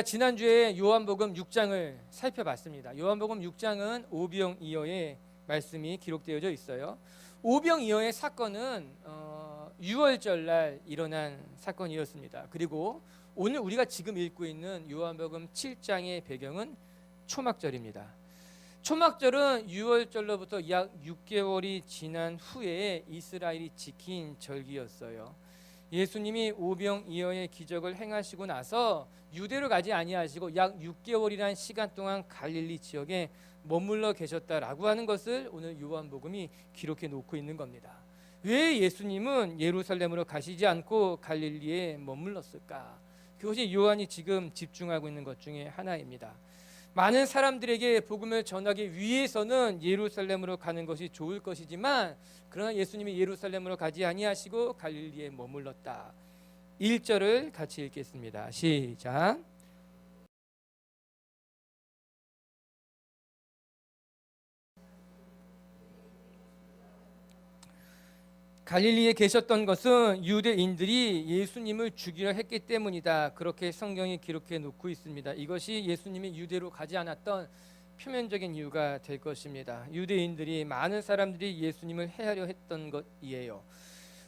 우리가 지난주에 요한복음 6장을 살펴봤습니다. 요한복음 6장은 오병 이어의 말씀이 기록되어져 있어요. 오병 이어의 사건은 어, 6월절 날 일어난 사건이었습니다. 그리고 오늘 우리가 지금 읽고 있는 요한복음 7장의 배경은 초막절입니다. 초막절은 6월절로부터 약 6개월이 지난 후에 이스라엘이 지킨 절기였어요. 예수님이 오병이어의 기적을 행하시고 나서 유대로 가지 아니하시고 약 6개월이란 시간 동안 갈릴리 지역에 머물러 계셨다라고 하는 것을 오늘 요한복음이 기록해 놓고 있는 겁니다. 왜 예수님은 예루살렘으로 가시지 않고 갈릴리에 머물렀을까? 그것이 요한이 지금 집중하고 있는 것 중에 하나입니다. 많은 사람들에게 복음을 전하기 위해서는 예루살렘으로 가는 것이 좋을 것이지만 그러나 예수님이 예루살렘으로 가지 아니하시고 갈릴리에 머물렀다. 1절을 같이 읽겠습니다. 시작. 갈릴리에 계셨던 것은 유대인들이 예수님을 죽이려 했기 때문이다. 그렇게 성경이 기록해 놓고 있습니다. 이것이 예수님이 유대로 가지 않았던 표면적인 이유가 될 것입니다. 유대인들이 많은 사람들이 예수님을 해하려 했던 것이에요.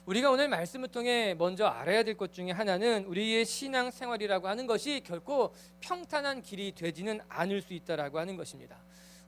우리가 오늘 말씀을 통해 먼저 알아야 될 것 중에 하나는 우리의 신앙 생활이라고 하는 것이 결코 평탄한 길이 되지는 않을 수 있다라고 하는 것입니다.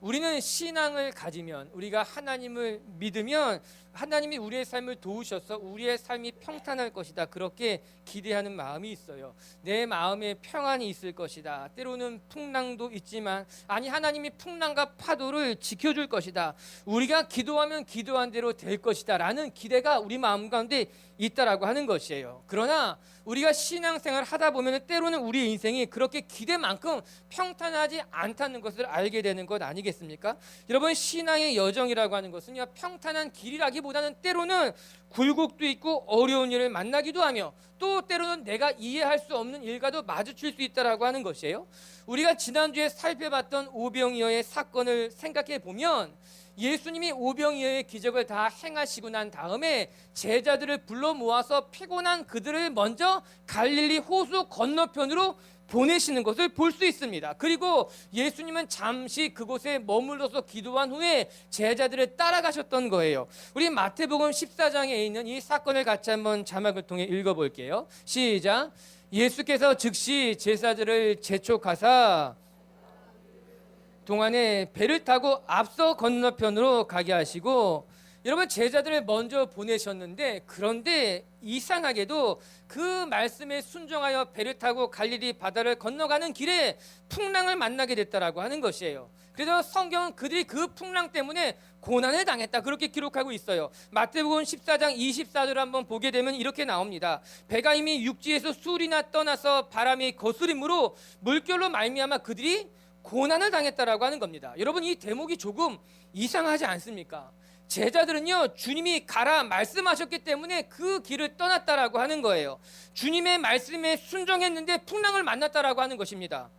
우리는 신앙을 가지면 우리가 하나님을 믿으면 하나님이 우리의 삶을 도우셔서 우리의 삶이 평탄할 것이다. 그렇게 기대하는 마음이 있어요. 내 마음에 평안이 있을 것이다. 때로는 풍랑도 있지만 아니 하나님이 풍랑과 파도를 지켜줄 것이다. 우리가 기도하면 기도한 대로 될 것이다라는 기대가 우리 마음 가운데 있다라고 하는 것이에요. 그러나 우리가 신앙생활 하다 보면 때로는 우리 인생이 그렇게 기대만큼 평탄하지 않다는 것을 알게 되는 것 아니겠습니까? 여러분 신앙의 여정이라고 하는 것은요 평탄한 길이라기보다는 때로는 굴곡도 있고 어려운 일을 만나기도 하며 또 때로는 내가 이해할 수 없는 일과도 마주칠 수 있다라고 하는 것이에요. 우리가 지난주에 살펴봤던 오병이어의 사건을 생각해 보면 예수님이 오병이어의 기적을 다 행하시고 난 다음에 제자들을 불러 모아서 피곤한 그들을 먼저 갈릴리 호수 건너편으로 보내시는 것을 볼 수 있습니다. 그리고 예수님은 잠시 그곳에 머물러서 기도한 후에 제자들을 따라가셨던 거예요. 우리 마태복음 14장에 있는 이 사건을 같이 한번 자막을 통해 읽어볼게요. 시작. 예수께서 즉시 제자들을 재촉하사 동안에 배를 타고 앞서 건너편으로 가게 하시고 여러분 제자들을 먼저 보내셨는데 그런데 이상하게도 그 말씀에 순종하여 배를 타고 갈릴리 바다를 건너가는 길에 풍랑을 만나게 됐다라고 하는 것이에요. 그래서 성경은 그들이 그 풍랑 때문에 고난을 당했다 그렇게 기록하고 있어요. 마태복음 14장 24절 한번 보게 되면 이렇게 나옵니다. 배가 이미 육지에서 술이나 떠나서 바람이 거스림으로 물결로 말미암아 그들이 고난을 당했다라고 하는 겁니다. 여러분 이 대목이 조금 이상하지 않습니까? 제자들은요 주님이 가라 말씀하셨기 때문에 그 길을 떠났다라고 하는 거예요. 주님의 말씀에 순종했는데 풍랑을 만났다라고 하는 것입니다.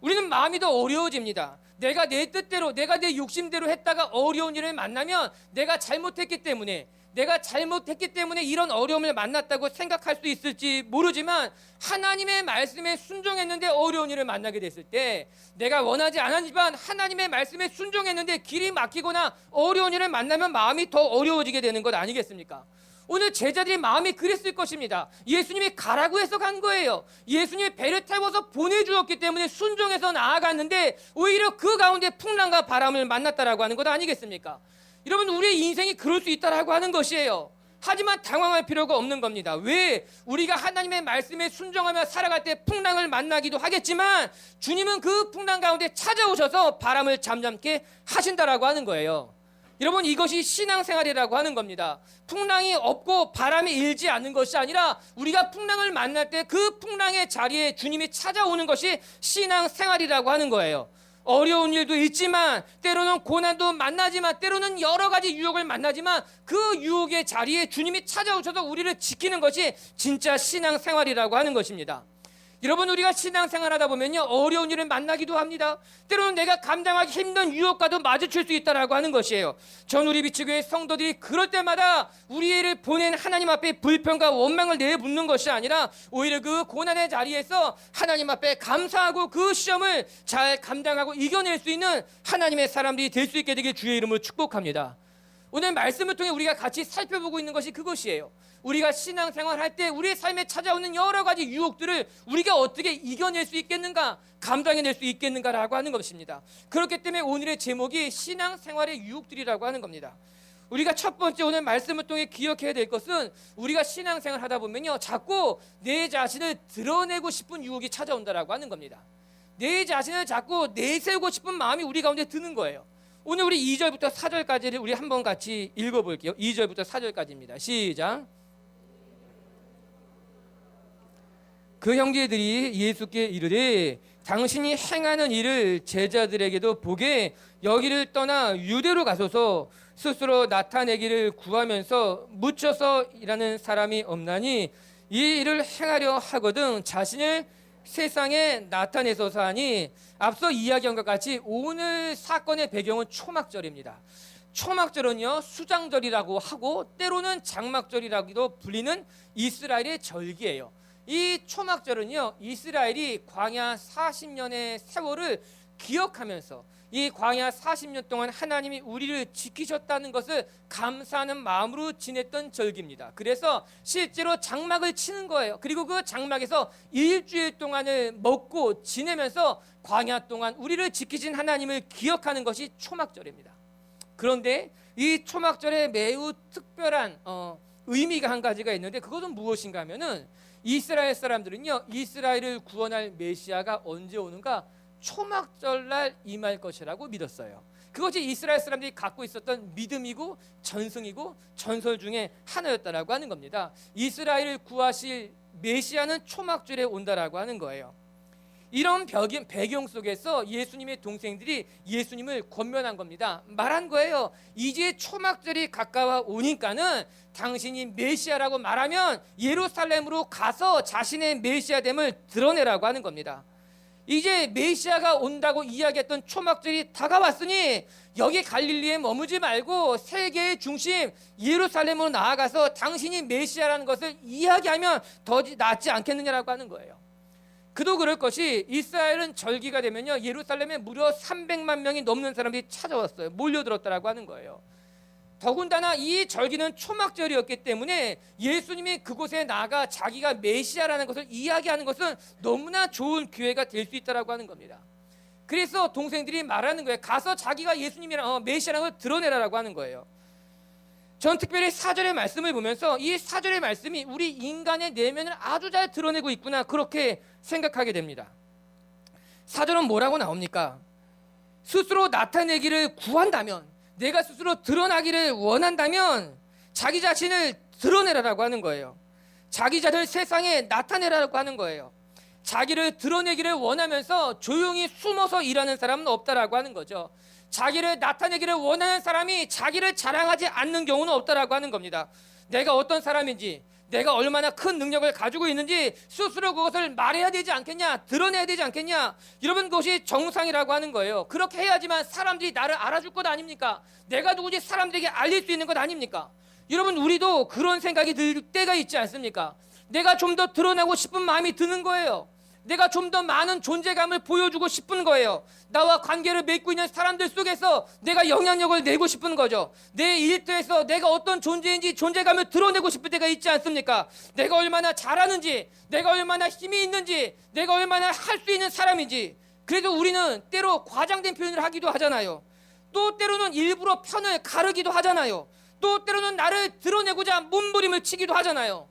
우리는 마음이 더 어려워집니다. 내가 내 뜻대로, 내가 내 욕심대로 했다가 어려운 일을 만나면 내가 잘못했기 때문에 내가 잘못했기 때문에 이런 어려움을 만났다고 생각할 수 있을지 모르지만 하나님의 말씀에 순종했는데 어려운 일을 만나게 됐을 때 내가 원하지 않았지만 하나님의 말씀에 순종했는데 길이 막히거나 어려운 일을 만나면 마음이 더 어려워지게 되는 것 아니겠습니까? 오늘 제자들이 마음이 그랬을 것입니다. 예수님이 가라고 해서 간 거예요. 예수님이 배를 태워서 보내주었기 때문에 순종해서 나아갔는데 오히려 그 가운데 풍랑과 바람을 만났다라고 하는 것 아니겠습니까? 여러분 우리의 인생이 그럴 수 있다라고 하는 것이에요. 하지만 당황할 필요가 없는 겁니다. 왜? 우리가 하나님의 말씀에 순종하며 살아갈 때 풍랑을 만나기도 하겠지만 주님은 그 풍랑 가운데 찾아오셔서 바람을 잠잠케 하신다라고 하는 거예요. 여러분 이것이 신앙생활이라고 하는 겁니다. 풍랑이 없고 바람이 일지 않는 것이 아니라 우리가 풍랑을 만날 때 그 풍랑의 자리에 주님이 찾아오는 것이 신앙생활이라고 하는 거예요. 어려운 일도 있지만 때로는 고난도 만나지만 때로는 여러 가지 유혹을 만나지만 그 유혹의 자리에 주님이 찾아오셔서 우리를 지키는 것이 진짜 신앙 생활이라고 하는 것입니다. 여러분 우리가 신앙생활 하다 보면요 어려운 일을 만나기도 합니다. 때로는 내가 감당하기 힘든 유혹과도 마주칠 수 있다라고 하는 것이에요. 전 우리 비치교회 성도들이 그럴 때마다 우리를 보낸 하나님 앞에 불평과 원망을 내묻는 것이 아니라 오히려 그 고난의 자리에서 하나님 앞에 감사하고 그 시험을 잘 감당하고 이겨낼 수 있는 하나님의 사람들이 될 수 있게 되길 주의 이름으로 축복합니다. 오늘 말씀을 통해 우리가 같이 살펴보고 있는 것이 그것이에요. 우리가 신앙생활 할 때 우리의 삶에 찾아오는 여러 가지 유혹들을 우리가 어떻게 이겨낼 수 있겠는가, 감당해낼 수 있겠는가라고 하는 것입니다. 그렇기 때문에 오늘의 제목이 신앙생활의 유혹들이라고 하는 겁니다. 우리가 첫 번째 오늘 말씀을 통해 기억해야 될 것은 우리가 신앙생활 하다 보면요 자꾸 내 자신을 드러내고 싶은 유혹이 찾아온다라고 하는 겁니다. 내 자신을 자꾸 내세우고 싶은 마음이 우리 가운데 드는 거예요. 오늘 우리 2절부터 4절까지를 우리 한번 같이 읽어볼게요. 2절부터 4절까지입니다. 시작. 그 형제들이 예수께 이르되 당신이 행하는 일을 제자들에게도 보게 여기를 떠나 유대로 가소서 스스로 나타내기를 구하면서 묻혀서 일하는 사람이 없나니 이 일을 행하려 하거든 자신을 세상에 나타내소서 하니 앞서 이야기한 것 같이 오늘 사건의 배경은 초막절입니다. 초막절은요 수장절이라고 하고 때로는 장막절이라고도 불리는 이스라엘의 절기예요. 이 초막절은요 이스라엘이 광야 40년의 세월을 기억하면서 이 광야 40년 동안 하나님이 우리를 지키셨다는 것을 감사하는 마음으로 지냈던 절기입니다. 그래서 실제로 장막을 치는 거예요. 그리고 그 장막에서 일주일 동안을 먹고 지내면서 광야 동안 우리를 지키신 하나님을 기억하는 것이 초막절입니다. 그런데 이 초막절에 매우 특별한 어, 의미가 한 가지가 있는데 그것은 무엇인가 하면은 이스라엘 사람들은요 이스라엘을 구원할 메시아가 언제 오는가 초막절 날 임할 것이라고 믿었어요. 그것이 이스라엘 사람들이 갖고 있었던 믿음이고 전승이고 전설 중에 하나였다라고 하는 겁니다. 이스라엘을 구하실 메시아는 초막절에 온다라고 하는 거예요. 이런 배경 속에서 예수님의 동생들이 예수님을 권면한 겁니다. 말한 거예요. 이제 초막절이 가까워 오니까는 당신이 메시아라고 말하면 예루살렘으로 가서 자신의 메시아됨을 드러내라고 하는 겁니다. 이제 메시아가 온다고 이야기했던 초막절이 다가왔으니 여기 갈릴리에 머무지 말고 세계의 중심 예루살렘으로 나아가서 당신이 메시아라는 것을 이야기하면 더 낫지 않겠느냐라고 하는 거예요. 그도 그럴 것이 이스라엘은 절기가 되면요 예루살렘에 무려 300만 명이 넘는 사람들이 찾아왔어요 몰려들었다라고 하는 거예요. 더군다나 이 절기는 초막절이었기 때문에 예수님이 그곳에 나가 자기가 메시아라는 것을 이야기하는 것은 너무나 좋은 기회가 될 수 있다라고 하는 겁니다. 그래서 동생들이 말하는 거예요. 가서 자기가 예수님이랑 어, 메시아라는 걸 드러내라라고 하는 거예요. 전 특별히 사절의 말씀을 보면서 이 사절의 말씀이 우리 인간의 내면을 아주 잘 드러내고 있구나 그렇게 생각하게 됩니다. 사절은 뭐라고 나옵니까? 스스로 나타내기를 구한다면 내가 스스로 드러나기를 원한다면 자기 자신을 드러내라라고 하는 거예요. 자기 자신을 세상에 나타내라고 하는 거예요. 자기를 드러내기를 원하면서 조용히 숨어서 일하는 사람은 없다라고 하는 거죠. 자기를 나타내기를 원하는 사람이 자기를 자랑하지 않는 경우는 없다라고 하는 겁니다. 내가 어떤 사람인지, 내가 얼마나 큰 능력을 가지고 있는지 스스로 그것을 말해야 되지 않겠냐, 드러내야 되지 않겠냐. 여러분 그것이 정상이라고 하는 거예요. 그렇게 해야지만 사람들이 나를 알아줄 것 아닙니까? 내가 누구지 사람들에게 알릴 수 있는 것 아닙니까? 여러분 우리도 그런 생각이 들 때가 있지 않습니까? 내가 좀 더 드러내고 싶은 마음이 드는 거예요. 내가 좀 더 많은 존재감을 보여주고 싶은 거예요. 나와 관계를 맺고 있는 사람들 속에서 내가 영향력을 내고 싶은 거죠. 내 일터에서 내가 어떤 존재인지 존재감을 드러내고 싶을 때가 있지 않습니까? 내가 얼마나 잘하는지, 내가 얼마나 힘이 있는지, 내가 얼마나 할 수 있는 사람인지. 그래도 우리는 때로 과장된 표현을 하기도 하잖아요. 또 때로는 일부러 편을 가르기도 하잖아요. 또 때로는 나를 드러내고자 몸부림을 치기도 하잖아요.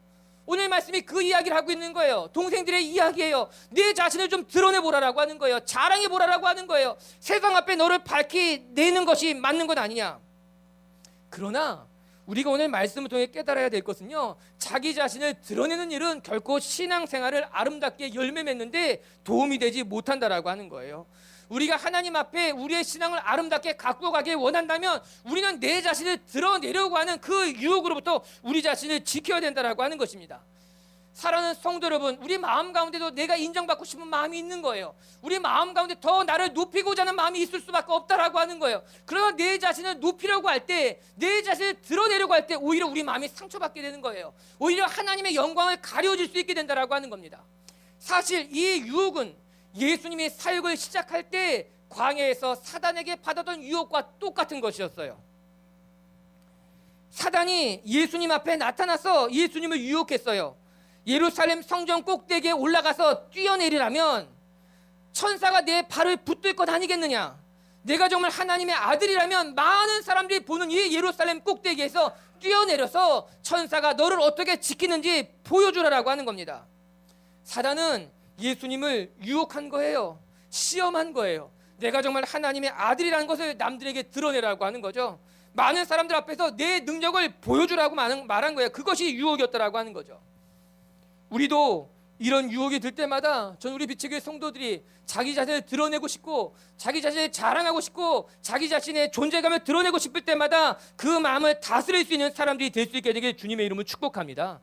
오늘 말씀이 그 이야기를 하고 있는 거예요. 동생들의 이야기예요. 내 자신을 좀 드러내 보라라고 하는 거예요. 자랑해 보라라고 하는 거예요. 세상 앞에 너를 밝히 내는 것이 맞는 것 아니냐. 그러나 우리가 오늘 말씀을 통해 깨달아야 될 것은요. 자기 자신을 드러내는 일은 결코 신앙생활을 아름답게 열매 맺는데 도움이 되지 못한다라고 하는 거예요. 우리가 하나님 앞에 우리의 신앙을 아름답게 갖고 가길 원한다면 우리는 내 자신을 드러내려고 하는 그 유혹으로부터 우리 자신을 지켜야 된다라고 하는 것입니다. 사랑하는 성도 여러분, 우리 마음 가운데도 내가 인정받고 싶은 마음이 있는 거예요. 우리 마음 가운데 더 나를 높이고자 하는 마음이 있을 수밖에 없다라고 하는 거예요. 그러나 내 자신을 높이려고 할 때, 내 자신을 드러내려고 할 때 오히려 우리 마음이 상처받게 되는 거예요. 오히려 하나님의 영광을 가려질 수 있게 된다라고 하는 겁니다. 사실 이 유혹은 예수님이 사역을 시작할 때 광야에서 사단에게 받았던 유혹과 똑같은 것이었어요. 사단이 예수님 앞에 나타나서 예수님을 유혹했어요. 예루살렘 성전 꼭대기에 올라가서 뛰어내리라면 천사가 내 발을 붙들 것 아니겠느냐? 내가 정말 하나님의 아들이라면 많은 사람들이 보는 이 예루살렘 꼭대기에서 뛰어내려서 천사가 너를 어떻게 지키는지 보여주라라고 하는 겁니다. 사단은 예수님을 유혹한 거예요. 시험한 거예요. 내가 정말 하나님의 아들이라는 것을 남들에게 드러내라고 하는 거죠. 많은 사람들 앞에서 내 능력을 보여주라고 말한 거예요. 그것이 유혹이었다라고 하는 거죠. 우리도 이런 유혹이 들 때마다 전 우리 비치교회 성도들이 자기 자신을 드러내고 싶고 자기 자신을 자랑하고 싶고 자기 자신의 존재감을 드러내고 싶을 때마다 그 마음을 다스릴 수 있는 사람들이 될 수 있게 되길 주님의 이름을 축복합니다.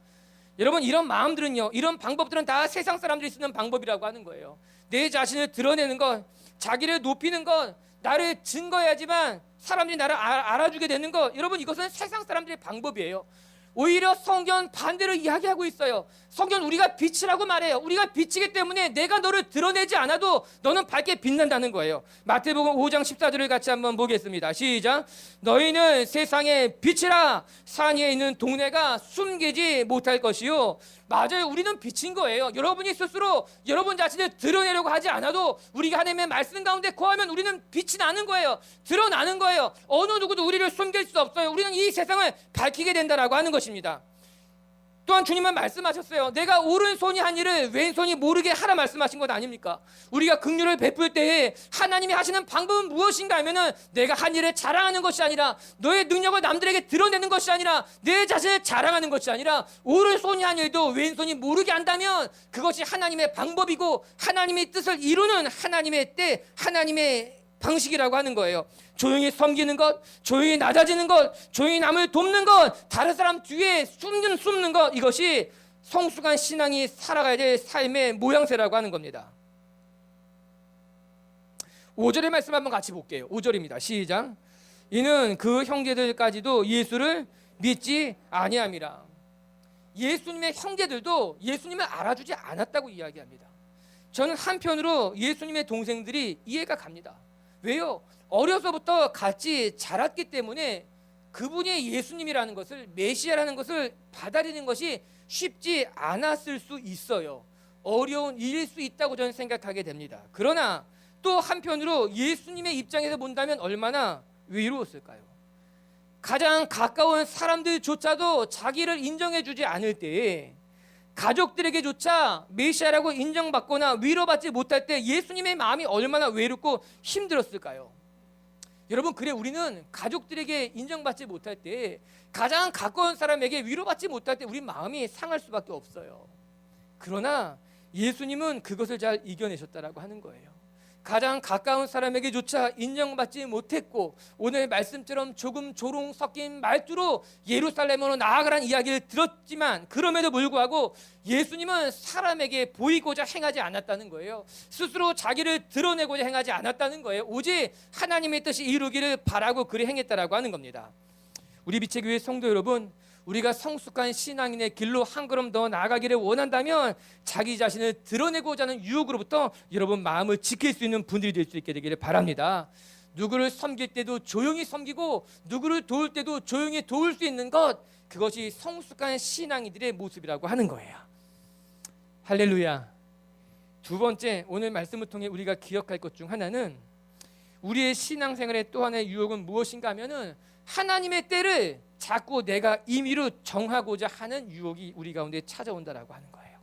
여러분 이런 마음들은요 이런 방법들은 다 세상 사람들이 쓰는 방법이라고 하는 거예요. 내 자신을 드러내는 것 자기를 높이는 것 나를 증거해야지만 사람들이 나를 아- 알아주게 되는 것 여러분 이것은 세상 사람들의 방법이에요 오히려 성경 반대로 이야기하고 있어요. 성경 우리가 빛이라고 말해요. 우리가 빛이기 때문에 내가 너를 드러내지 않아도 너는 밝게 빛난다는 거예요. 마태복음 5장 14절을 같이 한번 보겠습니다. 시작. 너희는 세상의 빛이라 산 위에 있는 동네가 숨기지 못할 것이요. 맞아요. 우리는 빛인 거예요. 여러분이 스스로 여러분 자신을 드러내려고 하지 않아도 우리가 하나님의 말씀 가운데 거하면 우리는 빛이 나는 거예요. 드러나는 거예요. 어느 누구도 우리를 숨길 수 없어요. 우리는 이 세상을 밝히게 된다라고 하는 것 입니다 또한 주님은 말씀하셨어요. 내가 오른손이 한 일을 왼손이 모르게 하라 말씀하신 것 아닙니까? 우리가 긍휼을 베풀 때에 하나님이 하시는 방법은 무엇인가 하면은 내가 한 일을 자랑하는 것이 아니라 너의 능력을 남들에게 드러내는 것이 아니라 내 자신을 자랑하는 것이 아니라 오른손이 한 일도 왼손이 모르게 한다면 그것이 하나님의 방법이고 하나님의 뜻을 이루는 하나님의 때 하나님의 방식이라고 하는 거예요. 조용히 섬기는 것, 조용히 낮아지는 것, 조용히 남을 돕는 것, 다른 사람 뒤에 숨는 숨는 것 이것이 성숙한 신앙이 살아가야 될 삶의 모양새라고 하는 겁니다. 5절의 말씀 한번 같이 볼게요. 5절입니다. 시작. 이는 그 형제들까지도 예수를 믿지 아니함이라. 예수님의 형제들도 예수님을 알아주지 않았다고 이야기합니다. 저는 한편으로 예수님의 동생들이 이해가 갑니다. 왜요? 어려서부터 같이 자랐기 때문에 그분이 예수님이라는 것을 메시아라는 것을 받아들이는 것이 쉽지 않았을 수 있어요. 어려운 일일 수 있다고 저는 생각하게 됩니다. 그러나 또 한편으로 예수님의 입장에서 본다면 얼마나 외로웠을까요? 가장 가까운 사람들조차도 자기를 인정해 주지 않을 때에 가족들에게조차 메시아라고 인정받거나 위로받지 못할 때 예수님의 마음이 얼마나 외롭고 힘들었을까요? 여러분 그래 우리는 가족들에게 인정받지 못할 때 가장 가까운 사람에게 위로받지 못할 때 우리 마음이 상할 수밖에 없어요. 그러나 예수님은 그것을 잘 이겨내셨다라고 하는 거예요. 가장 가까운 사람에게조차 인정받지 못했고 오늘 말씀처럼 조금 조롱 섞인 말투로 예루살렘으로 나아가라는 이야기를 들었지만 그럼에도 불구하고 예수님은 사람에게 보이고자 행하지 않았다는 거예요. 스스로 자기를 드러내고자 행하지 않았다는 거예요. 오직 하나님의 뜻이 이루기를 바라고 그리 행했다라고 하는 겁니다. 우리 빛의 교회 성도 여러분, 우리가 성숙한 신앙인의 길로 한 걸음 더 나아가기를 원한다면 자기 자신을 드러내고자 하는 유혹으로부터 여러분 마음을 지킬 수 있는 분들이 될 수 있게 되기를 바랍니다. 누구를 섬길 때도 조용히 섬기고 누구를 도울 때도 조용히 도울 수 있는 것 그것이 성숙한 신앙이들의 모습이라고 하는 거예요. 할렐루야. 두 번째 오늘 말씀을 통해 우리가 기억할 것 중 하나는 우리의 신앙생활의 또 하나의 유혹은 무엇인가 하면은 하나님의 때를 자꾸 내가 임의로 정하고자 하는 유혹이 우리 가운데 찾아온다라고 하는 거예요.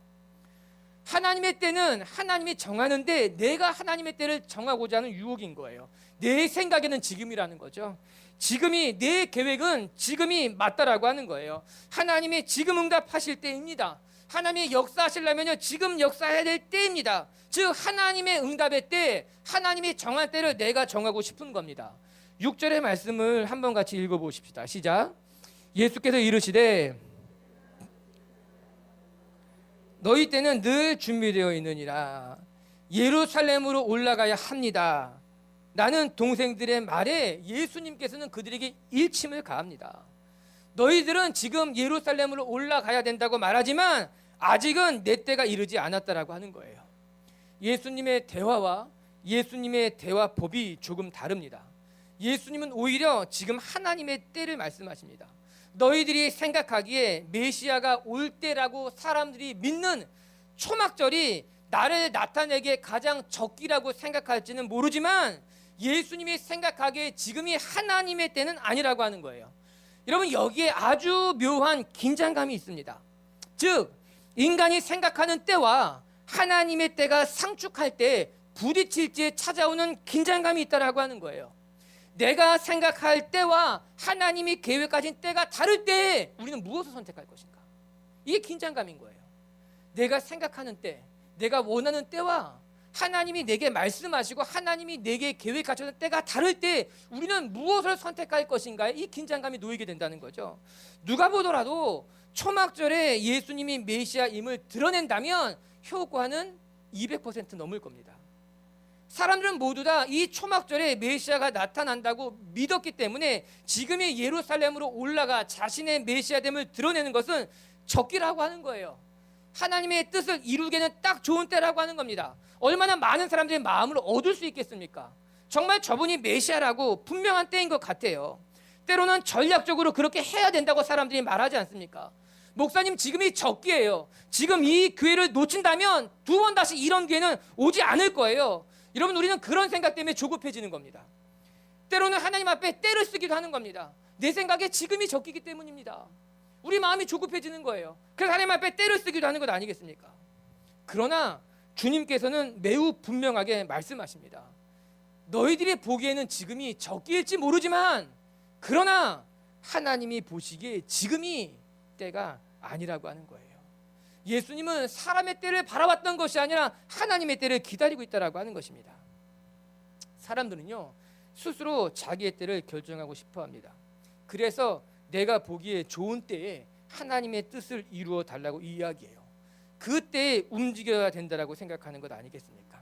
하나님의 때는 하나님이 정하는데 내가 하나님의 때를 정하고자 하는 유혹인 거예요. 내 생각에는 지금이라는 거죠. 지금이 내 계획은 지금이 맞다라고 하는 거예요. 하나님이 지금 응답하실 때입니다. 하나님이 역사하시려면요 지금 역사해야 될 때입니다. 즉 하나님의 응답의 때, 하나님이 정할 때를 내가 정하고 싶은 겁니다. 6절의 말씀을 한번 같이 읽어 보십시다. 시작. 예수께서 이르시되 너희 때는 늘 준비되어 있느니라 예루살렘으로 올라가야 합니다. 나는 동생들의 말에 예수님께서는 그들에게 일침을 가합니다. 너희들은 지금 예루살렘으로 올라가야 된다고 말하지만 아직은 내 때가 이르지 않았다라고 하는 거예요. 예수님의 대화와 예수님의 대화법이 조금 다릅니다. 예수님은 오히려 지금 하나님의 때를 말씀하십니다. 너희들이 생각하기에 메시아가 올 때라고 사람들이 믿는 초막절이 나를 나타내기에 가장 적기라고 생각할지는 모르지만 예수님이 생각하기에 지금이 하나님의 때는 아니라고 하는 거예요. 여러분 여기에 아주 묘한 긴장감이 있습니다. 즉 인간이 생각하는 때와 하나님의 때가 상축할 때 부딪힐 때 찾아오는 긴장감이 있다라고 하는 거예요. 내가 생각할 때와 하나님이 계획하신 때가 다를 때 우리는 무엇을 선택할 것인가? 이게 긴장감인 거예요. 내가 생각하는 때, 내가 원하는 때와 하나님이 내게 말씀하시고 하나님이 내게 계획하셨던 때가 다를 때 우리는 무엇을 선택할 것인가? 이 긴장감이 놓이게 된다는 거죠. 누가 보더라도 초막절에 예수님이 메시아임을 드러낸다면 효과는 200% 넘을 겁니다. 사람들은 모두 다 이 초막절에 메시아가 나타난다고 믿었기 때문에 지금의 예루살렘으로 올라가 자신의 메시아됨을 드러내는 것은 적기라고 하는 거예요. 하나님의 뜻을 이루기에는 딱 좋은 때라고 하는 겁니다. 얼마나 많은 사람들의 마음을 얻을 수 있겠습니까? 정말 저분이 메시아라고 분명한 때인 것 같아요. 때로는 전략적으로 그렇게 해야 된다고 사람들이 말하지 않습니까? 목사님 지금이 적기예요. 지금 이 기회를 놓친다면 두 번 다시 이런 기회는 오지 않을 거예요. 여러분 우리는 그런 생각 때문에 조급해지는 겁니다. 때로는 하나님 앞에 때를 쓰기도 하는 겁니다. 내 생각에 지금이 적기기 때문입니다. 우리 마음이 조급해지는 거예요. 그래서 하나님 앞에 때를 쓰기도 하는 것 아니겠습니까? 그러나 주님께서는 매우 분명하게 말씀하십니다. 너희들이 보기에는 지금이 적기일지 모르지만 그러나 하나님이 보시기에 지금이 때가 아니라고 하는 거예요. 예수님은 사람의 때를 바라봤던 것이 아니라 하나님의 때를 기다리고 있다라고 하는 것입니다. 사람들은요 스스로 자기의 때를 결정하고 싶어 합니다. 그래서 내가 보기에 좋은 때에 하나님의 뜻을 이루어 달라고 이야기해요. 그때에 움직여야 된다라고 생각하는 것 아니겠습니까?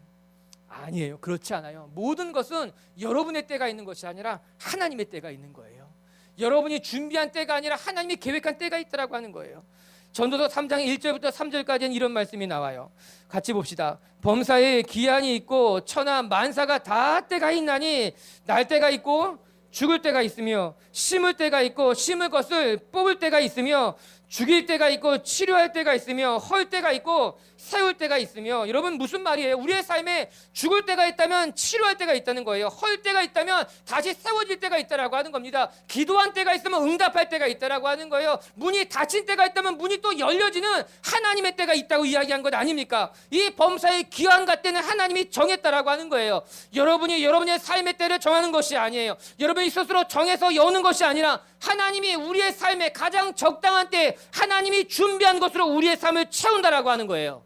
아니에요. 그렇지 않아요. 모든 것은 여러분의 때가 있는 것이 아니라 하나님의 때가 있는 거예요. 여러분이 준비한 때가 아니라 하나님이 계획한 때가 있다라고 하는 거예요. 전도서 3장 1절부터 3절까지는 이런 말씀이 나와요. 같이 봅시다. 범사에 기한이 있고 천하 만사가 다 때가 있나니 날 때가 있고 죽을 때가 있으며 심을 때가 있고 심을 것을 뽑을 때가 있으며 죽일 때가 있고 치료할 때가 있으며 헐 때가 있고 세울 때가 있으며 여러분 무슨 말이에요? 우리의 삶에 죽을 때가 있다면 치료할 때가 있다는 거예요. 헐 때가 있다면 다시 세워질 때가 있다라고 하는 겁니다. 기도한 때가 있으면 응답할 때가 있다라고 하는 거예요. 문이 닫힌 때가 있다면 문이 또 열려지는 하나님의 때가 있다고 이야기한 것 아닙니까? 이 범사의 기한과 때는 하나님이 정했다라고 하는 거예요. 여러분이 여러분의 삶의 때를 정하는 것이 아니에요. 여러분이 스스로 정해서 여는 것이 아니라 하나님이 우리의 삶에 가장 적당한 때 하나님이 준비한 것으로 우리의 삶을 채운다라고 하는 거예요.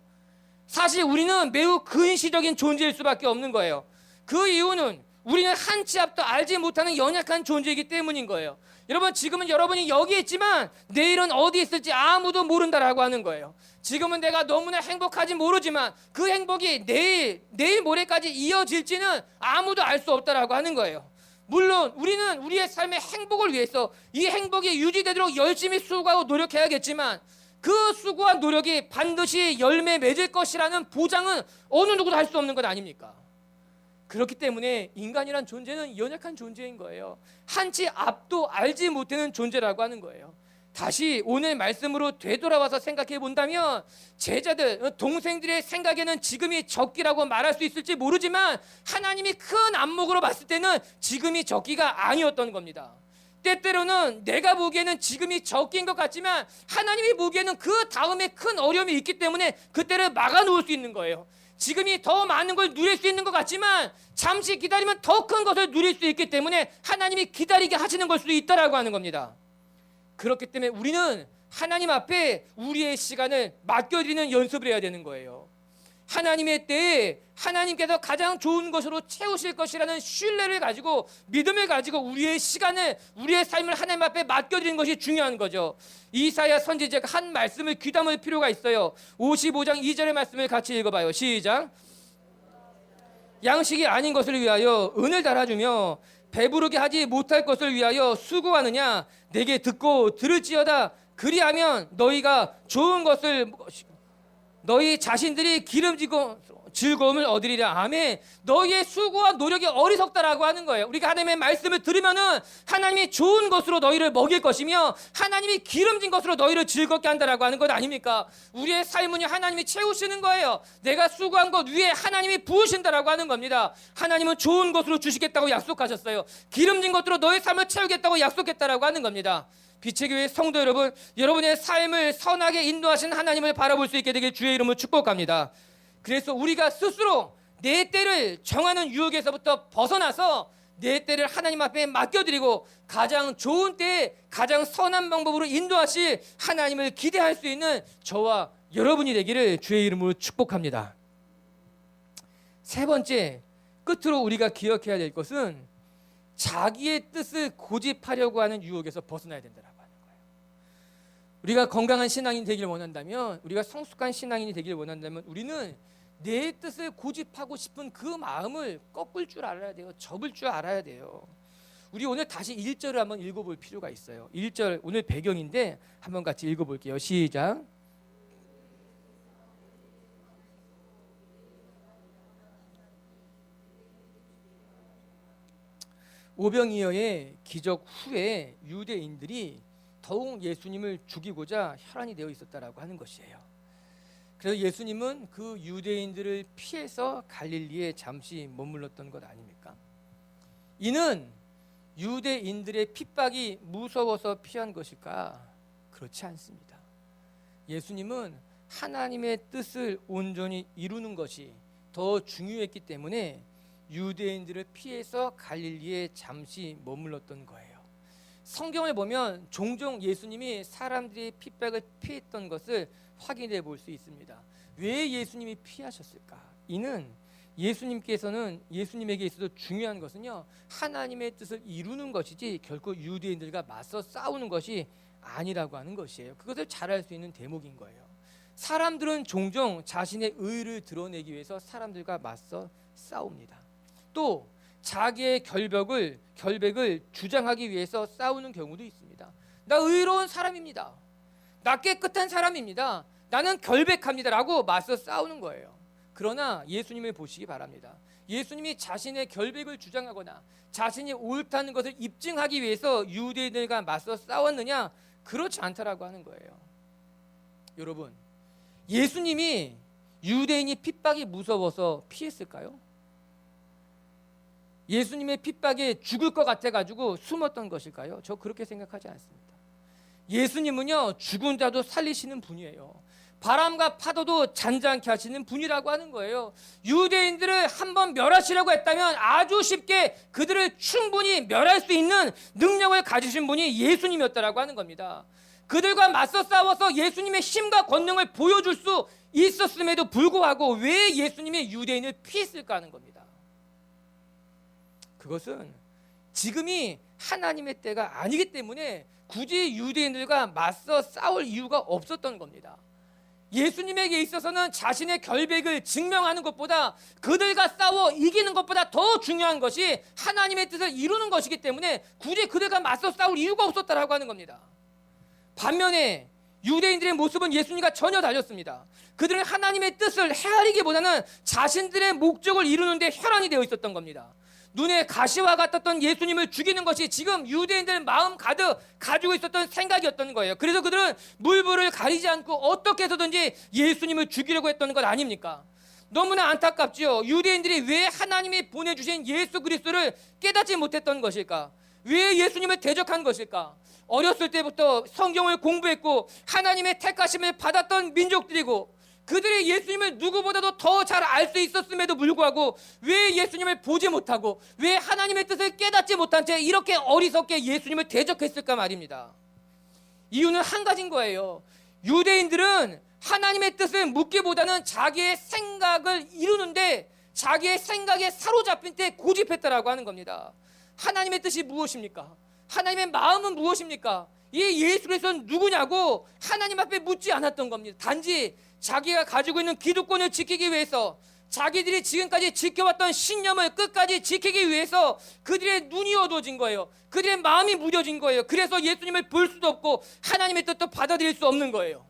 사실 우리는 매우 근시적인 존재일 수밖에 없는 거예요. 그 이유는 우리는 한 치 앞도 알지 못하는 연약한 존재이기 때문인 거예요. 여러분 지금은 여러분이 여기 있지만 내일은 어디 있을지 아무도 모른다라고 하는 거예요. 지금은 내가 너무나 행복하지 모르지만 그 행복이 내일 내일 모레까지 이어질지는 아무도 알 수 없다라고 하는 거예요. 물론 우리는 우리의 삶의 행복을 위해서 이 행복이 유지되도록 열심히 수고하고 노력해야겠지만 그 수고와 노력이 반드시 열매 맺을 것이라는 보장은 어느 누구도 할 수 없는 것 아닙니까? 그렇기 때문에 인간이란 존재는 연약한 존재인 거예요. 한치 앞도 알지 못하는 존재라고 하는 거예요. 다시 오늘 말씀으로 되돌아와서 생각해 본다면 제자들 동생들의 생각에는 지금이 적기라고 말할 수 있을지 모르지만 하나님이 큰 안목으로 봤을 때는 지금이 적기가 아니었던 겁니다. 때때로는 내가 보기에는 지금이 적기인 것 같지만 하나님이 보기에는 그 다음에 큰 어려움이 있기 때문에 그때를 막아 놓을 수 있는 거예요. 지금이 더 많은 걸 누릴 수 있는 것 같지만 잠시 기다리면 더 큰 것을 누릴 수 있기 때문에 하나님이 기다리게 하시는 걸 수도 있다라고 하는 겁니다. 그렇기 때문에 우리는 하나님 앞에 우리의 시간을 맡겨드리는 연습을 해야 되는 거예요. 하나님의 때에 하나님께서 가장 좋은 것으로 채우실 것이라는 신뢰를 가지고 믿음을 가지고 우리의 시간을 우리의 삶을 하나님 앞에 맡겨드리는 것이 중요한 거죠. 이사야 선지자가 한 말씀을 귀담을 필요가 있어요. 55장 2절의 말씀을 같이 읽어봐요. 시작. 양식이 아닌 것을 위하여 은을 달아주며 배부르게 하지 못할 것을 위하여 수고하느냐? 내게 듣고 들을지어다. 그리하면 너희가 좋은 것을 너희 자신들이 기름지고 즐거움을 얻으리라. 아멘. 너희의 수고와 노력이 어리석다라고 하는 거예요. 우리가 하나님의 말씀을 들으면은 하나님이 좋은 것으로 너희를 먹일 것이며 하나님이 기름진 것으로 너희를 즐겁게 한다라고 하는 것 아닙니까? 우리의 삶은 하나님이 채우시는 거예요. 내가 수고한 것 위에 하나님이 부으신다라고 하는 겁니다. 하나님은 좋은 것으로 주시겠다고 약속하셨어요. 기름진 것으로 너의 삶을 채우겠다고 약속했다라고 하는 겁니다. 빛의 교회 성도 여러분, 여러분의 삶을 선하게 인도하신 하나님을 바라볼 수 있게 되길 주의 이름으로 축복합니다. 그래서 우리가 스스로 내 때를 정하는 유혹에서부터 벗어나서 내 때를 하나님 앞에 맡겨드리고 가장 좋은 때에 가장 선한 방법으로 인도하실 하나님을 기대할 수 있는 저와 여러분이 되기를 주의 이름으로 축복합니다. 세 번째, 끝으로 우리가 기억해야 될 것은 자기의 뜻을 고집하려고 하는 유혹에서 벗어나야 된다라고 하는 거예요. 우리가 건강한 신앙인이 되기를 원한다면, 우리가 성숙한 신앙인이 되기를 원한다면, 우리는 내 뜻을 고집하고 싶은 그 마음을 꺾을 줄 알아야 돼요. 접을 줄 알아야 돼요. 우리 오늘 다시 1절을 한번 읽어볼 필요가 있어요. 1절 오늘 배경인데 한번 같이 읽어볼게요. 시작. 오병이어의 기적 후에 유대인들이 더욱 예수님을 죽이고자 혈안이 되어 있었다라고 하는 것이에요. 그래서 예수님은 그 유대인들을 피해서 갈릴리에 잠시 머물렀던 것 아닙니까? 이는 유대인들의 핍박이 무서워서 피한 것일까? 그렇지 않습니다. 예수님은 하나님의 뜻을 온전히 이루는 것이 더 중요했기 때문에 유대인들을 피해서 갈릴리에 잠시 머물렀던 거예요. 성경을 보면 종종 예수님이 사람들의 핍박을 피했던 것을 확인해 볼 수 있습니다. 왜 예수님이 피하셨을까? 이는 예수님께서는 예수님에게 있어서 중요한 것은요 하나님의 뜻을 이루는 것이지 결코 유대인들과 맞서 싸우는 것이 아니라고 하는 것이에요. 그것을 잘 알 수 있는 대목인 거예요. 사람들은 종종 자신의 의를 드러내기 위해서 사람들과 맞서 싸웁니다. 또 자기의 결벽을 결백을 주장하기 위해서 싸우는 경우도 있습니다. 나 의로운 사람입니다. 나 깨끗한 사람입니다. 나는 결백합니다라고 맞서 싸우는 거예요. 그러나 예수님을 보시기 바랍니다. 예수님이 자신의 결백을 주장하거나 자신이 옳다는 것을 입증하기 위해서 유대인들과 맞서 싸웠느냐? 그렇지 않다라고 하는 거예요. 여러분, 예수님이 유대인이 핍박이 무서워서 피했을까요? 예수님의 핍박에 죽을 것 같아 가지고 숨었던 것일까요? 저 그렇게 생각하지 않습니다. 예수님은요 죽은 자도 살리시는 분이에요. 바람과 파도도 잔잔케 하시는 분이라고 하는 거예요. 유대인들을 한번 멸하시려고 했다면 아주 쉽게 그들을 충분히 멸할 수 있는 능력을 가지신 분이 예수님이었다라고 하는 겁니다. 그들과 맞서 싸워서 예수님의 힘과 권능을 보여줄 수 있었음에도 불구하고 왜 예수님의 유대인을 피했을까 하는 겁니다. 그것은 지금이 하나님의 때가 아니기 때문에 굳이 유대인들과 맞서 싸울 이유가 없었던 겁니다. 예수님에게 있어서는 자신의 결백을 증명하는 것보다 그들과 싸워 이기는 것보다 더 중요한 것이 하나님의 뜻을 이루는 것이기 때문에 굳이 그들과 맞서 싸울 이유가 없었다라고 하는 겁니다. 반면에 유대인들의 모습은 예수님과 전혀 달렸습니다. 그들은 하나님의 뜻을 헤아리기보다는 자신들의 목적을 이루는데 혈안이 되어 있었던 겁니다. 눈에 가시와 같았던 예수님을 죽이는 것이 지금 유대인들 마음 가득 가지고 있었던 생각이었던 거예요. 그래서 그들은 물불을 가리지 않고 어떻게 해서든지 예수님을 죽이려고 했던 것 아닙니까? 너무나 안타깝지요. 유대인들이 왜 하나님이 보내주신 예수 그리스도를 깨닫지 못했던 것일까? 왜 예수님을 대적한 것일까? 어렸을 때부터 성경을 공부했고 하나님의 택하심을 받았던 민족들이고 그들이 예수님을 누구보다도 더 잘 알 수 있었음에도 불구하고 왜 예수님을 보지 못하고 왜 하나님의 뜻을 깨닫지 못한 채 이렇게 어리석게 예수님을 대적했을까 말입니다. 이유는 한 가지인 거예요. 유대인들은 하나님의 뜻을 묻기보다는 자기의 생각을 이루는데 자기의 생각에 사로잡힌 때 고집했다라고 하는 겁니다. 하나님의 뜻이 무엇입니까? 하나님의 마음은 무엇입니까? 이 예수 그리스도는 누구냐고 하나님 앞에 묻지 않았던 겁니다. 단지 자기가 가지고 있는 기득권을 지키기 위해서 자기들이 지금까지 지켜왔던 신념을 끝까지 지키기 위해서 그들의 눈이 어두워진 거예요. 그들의 마음이 무뎌진 거예요. 그래서 예수님을 볼 수도 없고 하나님의 뜻도 받아들일 수 없는 거예요.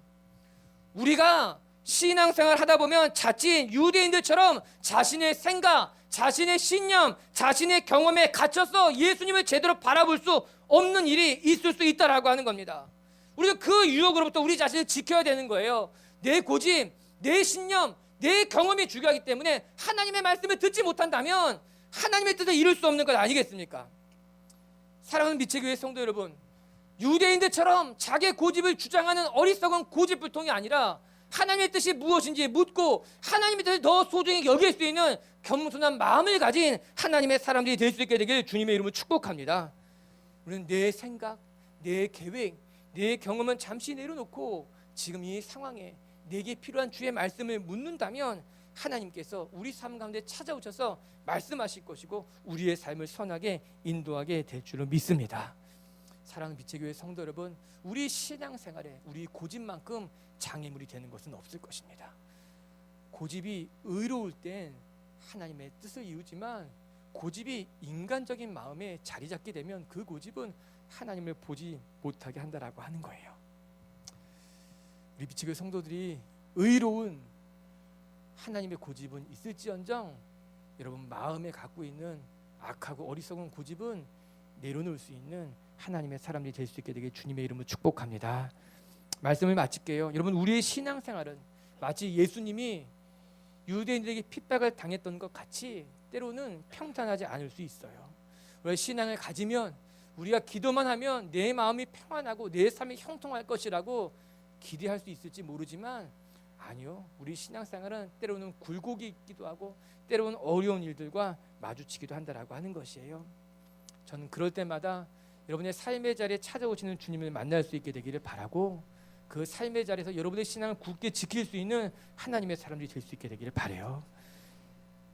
우리가 신앙생활 하다 보면 자칫 유대인들처럼 자신의 생각, 자신의 신념, 자신의 경험에 갇혀서 예수님을 제대로 바라볼 수 없는 일이 있을 수 있다라고 하는 겁니다. 우리가 그 유혹으로부터 우리 자신을 지켜야 되는 거예요. 내 고집, 내 신념, 내 경험이 중요하기 때문에 하나님의 말씀을 듣지 못한다면 하나님의 뜻을 이룰 수 없는 것 아니겠습니까? 사랑하는 미체교회 성도 여러분, 유대인들처럼 자기의 고집을 주장하는 어리석은 고집불통이 아니라 하나님의 뜻이 무엇인지 묻고 하나님의 뜻을 더 소중히 여길 수 있는 겸손한 마음을 가진 하나님의 사람들이 될 수 있게 되길 주님의 이름으로 축복합니다. 우리는 내 생각, 내 계획, 내 경험은 잠시 내려놓고 지금 이 상황에 내게 필요한 주의 말씀을 묻는다면 하나님께서 우리 삶 가운데 찾아오셔서 말씀하실 것이고 우리의 삶을 선하게 인도하게 될 줄로 믿습니다. 사랑하는 미체교회 성도 여러분, 우리 신앙생활에 우리 고집만큼 장애물이 되는 것은 없을 것입니다. 고집이 의로울 땐 하나님의 뜻을 이루지만 고집이 인간적인 마음에 자리 잡게 되면 그 고집은 하나님을 보지 못하게 한다라고 하는 거예요. 우리 미치교회 성도들이 의로운 하나님의 고집은 있을지언정 여러분 마음에 갖고 있는 악하고 어리석은 고집은 내려놓을 수 있는 하나님의 사람들이 될 수 있게 되길 주님의 이름으로 축복합니다. 말씀을 마칠게요. 여러분 우리의 신앙생활은 마치 예수님이 유대인들에게 핍박을 당했던 것 같이 때로는 평탄하지 않을 수 있어요. 우리 신앙을 가지면 우리가 기도만 하면 내 마음이 평안하고 내 삶이 형통할 것이라고 기대할 수 있을지 모르지만 아니요. 우리 신앙생활은 때로는 굴곡이 있기도 하고 때로는 어려운 일들과 마주치기도 한다라고 하는 것이에요. 저는 그럴 때마다 여러분의 삶의 자리에 찾아오시는 주님을 만날 수 있게 되기를 바라고 그 삶의 자리에서 여러분의 신앙을 굳게 지킬 수 있는 하나님의 사람들이 될 수 있게 되기를 바래요.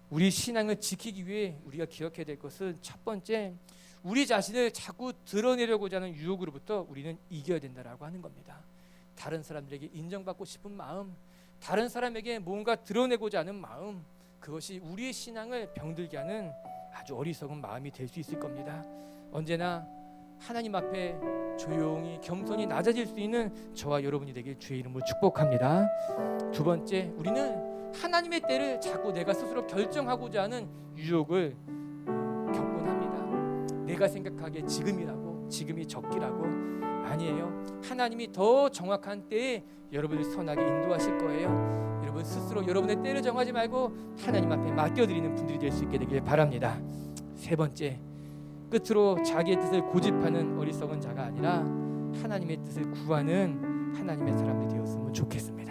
우리 신앙을 지키기 위해 우리가 기억해야 될 것은 첫 번째 우리 자신을 자꾸 드러내려고자 하는 유혹으로부터 우리는 이겨야 된다라고 하는 겁니다. 다른 사람들에게 인정받고 싶은 마음, 다른 사람에게 뭔가 드러내고자 하는 마음, 그것이 우리의 신앙을 병들게 하는 아주 어리석은 마음이 될 수 있을 겁니다. 언제나 하나님 앞에 조용히 겸손히 낮아질 수 있는 저와 여러분이 되길 주의 이름으로 축복합니다. 두 번째, 우리는 하나님의 때를 자꾸 내가 스스로 결정하고자 하는 유혹을 겪곤 합니다. 내가 생각하기에 지금이라고, 지금이 적기라고 아니에요. 하나님이 더 정확한 때에 여러분을 선하게 인도하실 거예요. 여러분 스스로 여러분의 때를 정하지 말고 하나님 앞에 맡겨드리는 분들이 될 수 있게 되길 바랍니다. 세 번째, 끝으로 자기의 뜻을 고집하는 어리석은 자가 아니라 하나님의 뜻을 구하는 하나님의 사람들이 되었으면 좋겠습니다.